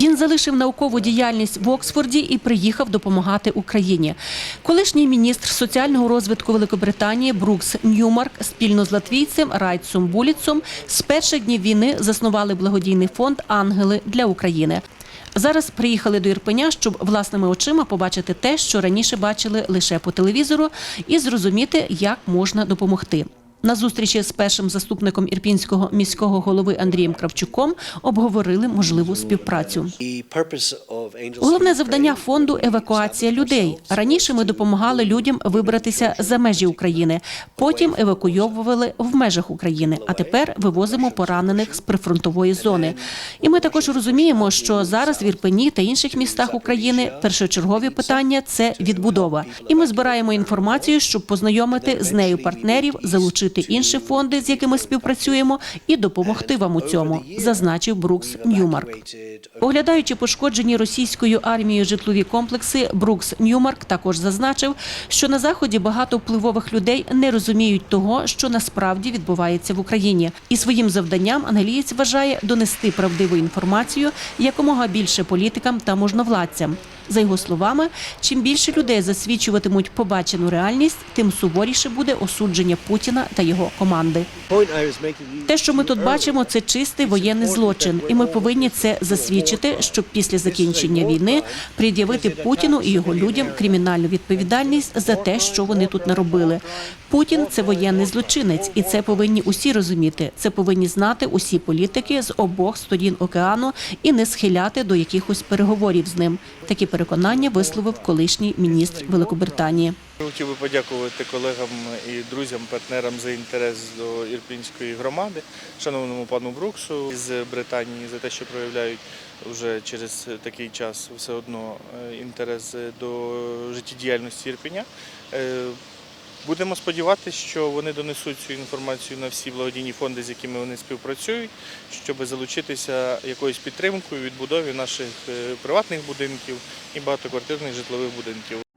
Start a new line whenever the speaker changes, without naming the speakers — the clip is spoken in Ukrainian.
Він залишив наукову діяльність в Оксфорді і приїхав допомагати Україні. Колишній міністр соціального розвитку Великобританії Брукс Ньюмарк спільно з латвійцем Райцом Буліцом з перших днів війни заснували благодійний фонд Ангели для України. Зараз приїхали до Ірпеня, щоб власними очима побачити те, що раніше бачили лише по телевізору, і зрозуміти, як можна допомогти. На зустрічі з першим заступником ірпінського міського голови Андрієм Кравчуком обговорили можливу співпрацю. Головне завдання фонду евакуація людей. Раніше ми допомагали людям вибратися за межі України, потім евакуйовували в межах України. А тепер вивозимо поранених з прифронтової зони. І ми також розуміємо, що зараз в Ірпені та інших містах України першочергові питання це відбудова. І ми збираємо інформацію, щоб познайомити з нею партнерів, залучити інші фонди, з якими співпрацюємо, і допомогти вам у цьому, зазначив Брукс Ньюмарк. Оглядаючи пошкоджені російською армією житлові комплекси, Брукс Ньюмарк також зазначив, що на заході багато впливових людей не розуміють того, що насправді відбувається в Україні, і своїм завданням англієць вважає донести правдиву інформацію якомога більше політикам та можновладцям. За його словами, чим більше людей засвідчуватимуть побачену реальність, тим суворіше буде осудження Путіна та його команди. Те, що ми тут бачимо, це чистий воєнний злочин, і ми повинні це засвідчити, щоб після закінчення війни пред'явити Путіну і його людям кримінальну відповідальність за те, що вони тут наробили. Путін це воєнний злочинець, і це повинні усі розуміти. Це повинні знати усі політики з обох сторін океану і не схиляти до якихось переговорів з ним. Такі переконання висловив колишній міністр Великобританії.
Хотів би подякувати колегам і друзям, партнерам за інтерес до ірпінської громади, шановному пану Бруксу з Британії за те, що проявляють вже через такий час все одно е, інтерес до життєдіяльності Ірпеня. Будемо сподіватися, що вони донесуть цю інформацію на всі благодійні фонди, з якими вони співпрацюють, щоб залучитися якоюсь підтримкою відбудові наших е, приватних будинків і багатоквартирних житлових будинків.